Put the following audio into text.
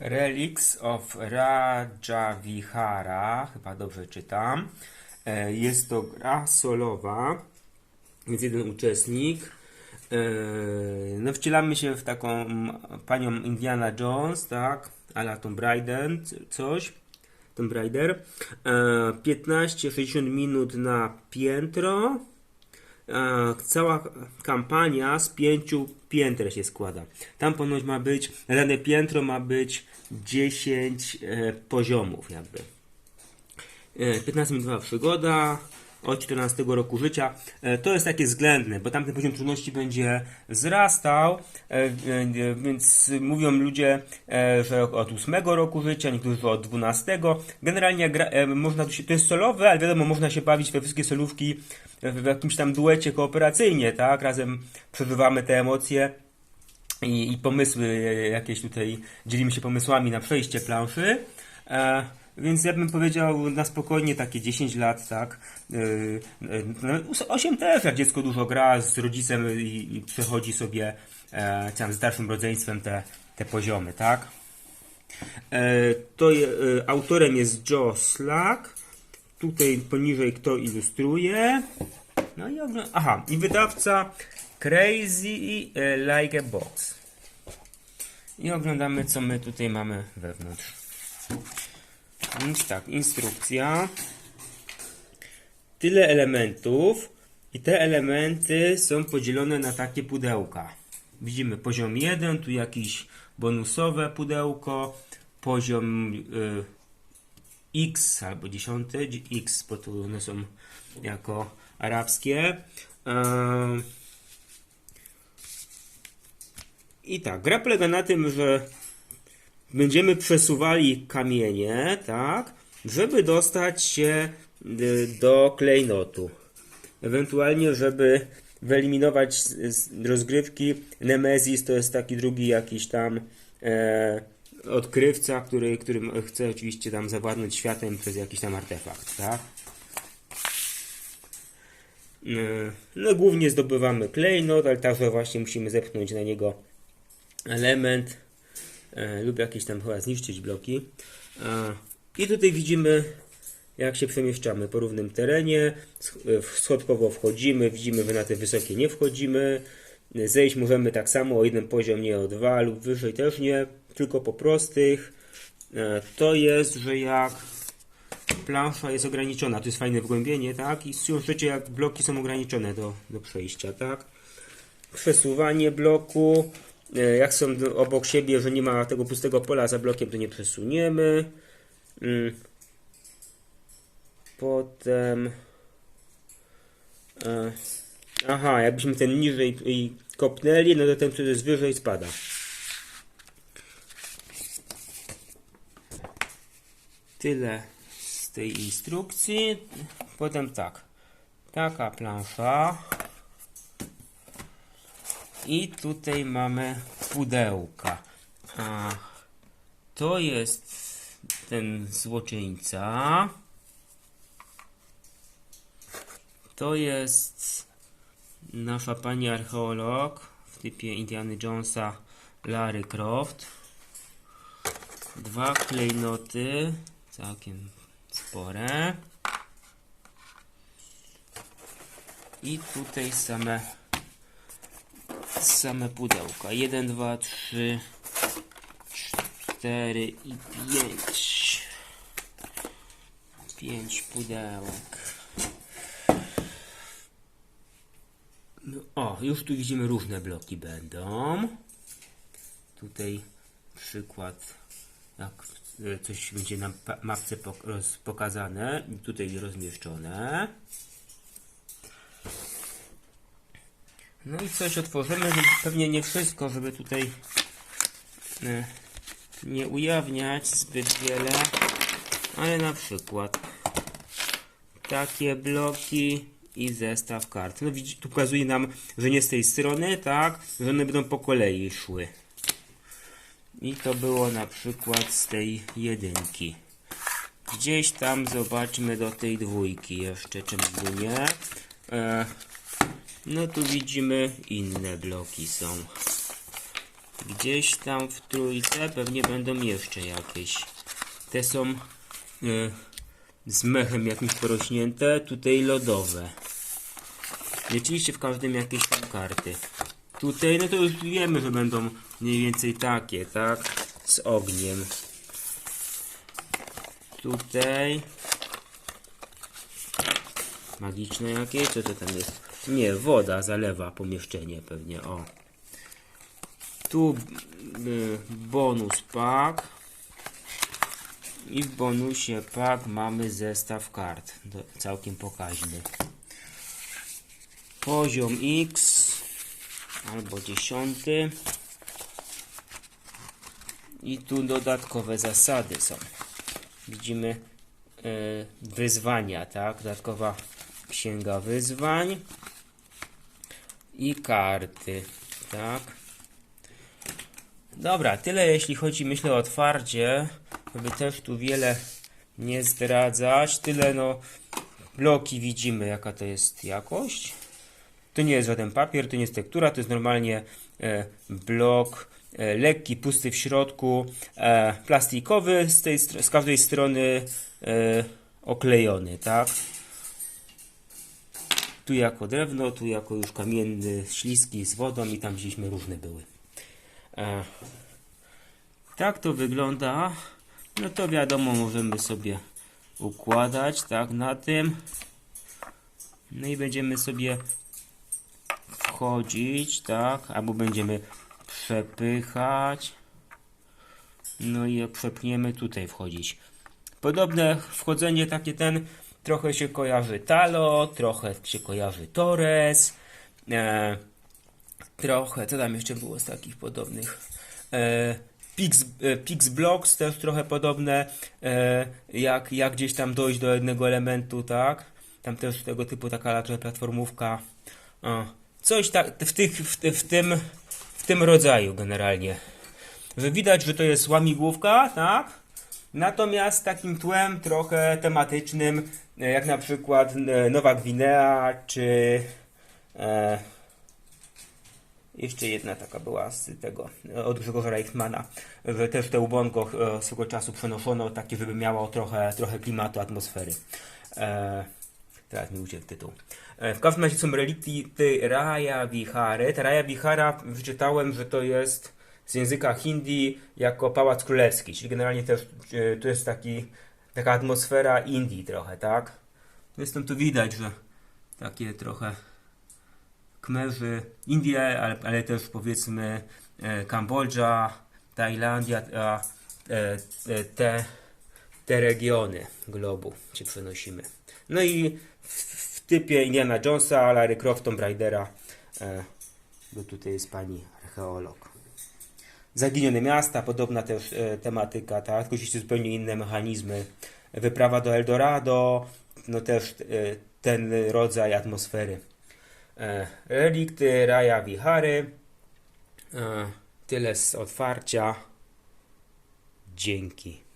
Relics of Rajavihara, chyba dobrze czytam. E, Jest to gra solowa, więc jeden uczestnik. E, No, wcielamy się w taką panią Indiana Jones, tak? Ala Tomb Raider, coś. Tomb Raider. E, 15-60 minut na piętro. E, Cała kampania z pięciu pięter się składa. Tam ponoć ma być, na dane piętro ma być 10 e, poziomów jakby. E, 15 minutowa przygoda od 14 roku życia. E, To jest takie względne, bo tamten poziom trudności będzie wzrastał, e, e, więc mówią ludzie, że od 8 roku życia, niektórzy od 12. Generalnie można to jest solowe, ale wiadomo, można się bawić we wszystkie solówki w jakimś tam duecie kooperacyjnie, tak? Razem przeżywamy te emocje i, i pomysły jakieś tutaj, dzielimy się pomysłami na przejście planszy. Więc ja bym powiedział na spokojnie takie 10 lat, tak. E, e, no, 8 też, jak dziecko dużo gra z rodzicem i, przechodzi sobie e, tam z dalszym rodzeństwem te, te poziomy, tak. E, to je, e, autorem jest Joe Slack. Tutaj poniżej kto ilustruje. No i aha, i wydawca Crazy Like a Box. I oglądamy co my tutaj mamy wewnątrz. Więc tak, instrukcja. Tyle elementów i te elementy są podzielone na takie pudełka. Widzimy poziom 1, tu jakieś bonusowe pudełko, poziom y, X albo 10, X, bo one są jako arabskie. Ehm, I tak, gra polega na tym, że będziemy przesuwali kamienie, tak, żeby dostać się y, do klejnotu. Ewentualnie, żeby wyeliminować z rozgrywki Nemesis, to jest taki drugi jakiś tam e, odkrywca, który, którym chce oczywiście tam zawładnąć światem przez jakiś tam artefakt, tak? E, No, głównie zdobywamy klejnot, ale także właśnie musimy zepchnąć na niego element lub jakieś tam chyba zniszczyć bloki. E, I tutaj widzimy, jak się przemieszczamy po równym terenie. e, Schodkowo wchodzimy, widzimy, że na te wysokie nie wchodzimy. E, Zejść możemy tak samo o jeden poziom, nie o dwa, lub wyżej też nie, tylko po prostych. E, To jest, że jak plansza jest ograniczona, to jest fajne wgłębienie, tak? I słyszycie, jak bloki są ograniczone do, do przejścia, tak? przesuwanie bloku. E, Jak są obok siebie, że nie ma tego pustego pola za blokiem, to nie przesuniemy. Mm. Potem. E, aha, jakbyśmy ten niżej i kopnęli, no to ten, który jest wyżej, spada. Tyle z tej instrukcji. Potem tak. Taka plansza. I tutaj mamy pudełka. A to jest ten złoczyńca. To jest nasza pani archeolog w typie Indiana Jonesa Larry Croft. Dwa klejnoty, całkiem spore. I tutaj same same pudełka. 1, 2, 3, 4 i 5. 5 pudełek. O, już tu widzimy różne bloki będą. Tutaj przykład, jak coś będzie na mapce pokazane, tutaj rozmieszczone. No i coś otworzymy, pewnie nie wszystko, żeby tutaj e, nie ujawniać zbyt wiele, ale na przykład takie bloki i zestaw kart. No widzi, tu pokazuje nam, że nie z tej strony, tak, że one będą po kolei szły. I to było na przykład z tej jedynki. Gdzieś tam zobaczmy do tej dwójki jeszcze, czym nie. E, no tu widzimy inne bloki są. Gdzieś tam w trójce pewnie będą jeszcze jakieś. Te są y, z mechem jakimś porośnięte, tutaj lodowe. Rzeczywiście w każdym jakieś tam karty. Tutaj, no to już wiemy, że będą mniej więcej takie, tak? Z ogniem. Tutaj. Magiczne jakieś? Co to tam jest? Nie, woda zalewa pomieszczenie pewnie, o. Tu y, bonus pack. I w bonusie pack mamy zestaw kart. Do, całkiem pokaźny. Poziom X albo dziesiąty. I tu dodatkowe zasady są. Widzimy e, wyzwania, tak? Dodatkowa księga wyzwań i karty, tak? Dobra, tyle jeśli chodzi, myślę, o otwarcie, żeby też tu wiele nie zdradzać. Tyle, no, bloki widzimy, jaka to jest jakość. To nie jest żaden papier, to nie jest tektura, to jest normalnie e, blok e, lekki, pusty w środku, e, plastikowy, z, tej, z każdej strony e, oklejony, tak? Tu jako drewno, tu jako już kamienny, śliski z wodą i tam gdzieśmy różne były. E, tak to wygląda. No to wiadomo, możemy sobie układać, tak, na tym. No i będziemy sobie wchodzić, tak, albo będziemy przepychać. No i jak przepniemy, tutaj wchodzić. Podobne wchodzenie takie ten, trochę się kojarzy Talo, trochę się kojarzy Torres, e, trochę, co tam jeszcze było z takich podobnych? E, Pix, e, Pix Blocks też trochę podobne, e, jak, jak gdzieś tam dojść do jednego elementu, tak? Tam też tego typu taka platformówka. Coś tak w, tych, w, w, tym, w tym rodzaju generalnie. Że widać, że to jest łamigłówka, tak? Natomiast takim tłem trochę tematycznym, e, jak na przykład e, Nowa Gwinea, czy e, jeszcze jedna taka była z tego, od Grzegorza Reichmana, że też te ubongo e, swego czasu przenoszono takie, żeby miało trochę, trochę klimatu, atmosfery. E, teraz mi uciekł tytuł. W każdym razie są relikty Raya Vihary. Ta Raya Vihara wyczytałem, że to jest z języka hindi jako Pałac Królewski, czyli generalnie też e, to jest taki, taka atmosfera Indii trochę, tak? Zresztą tu widać, że takie trochę Kmerzy, Indie, ale, ale też powiedzmy e, Kambodża, Tajlandia, e, te, te regiony globu się przenosimy. No i w, w typie Indiana Jonesa, Larry Croft, Tomb Raidera, e, bo tutaj jest pani archeolog. Zaginione miasta, podobna też e, tematyka, tak? oczywiście zupełnie inne mechanizmy. Wyprawa do Eldorado, no też e, ten rodzaj atmosfery. E, relikty Raja Vihary. E, tyle z otwarcia. Dzięki.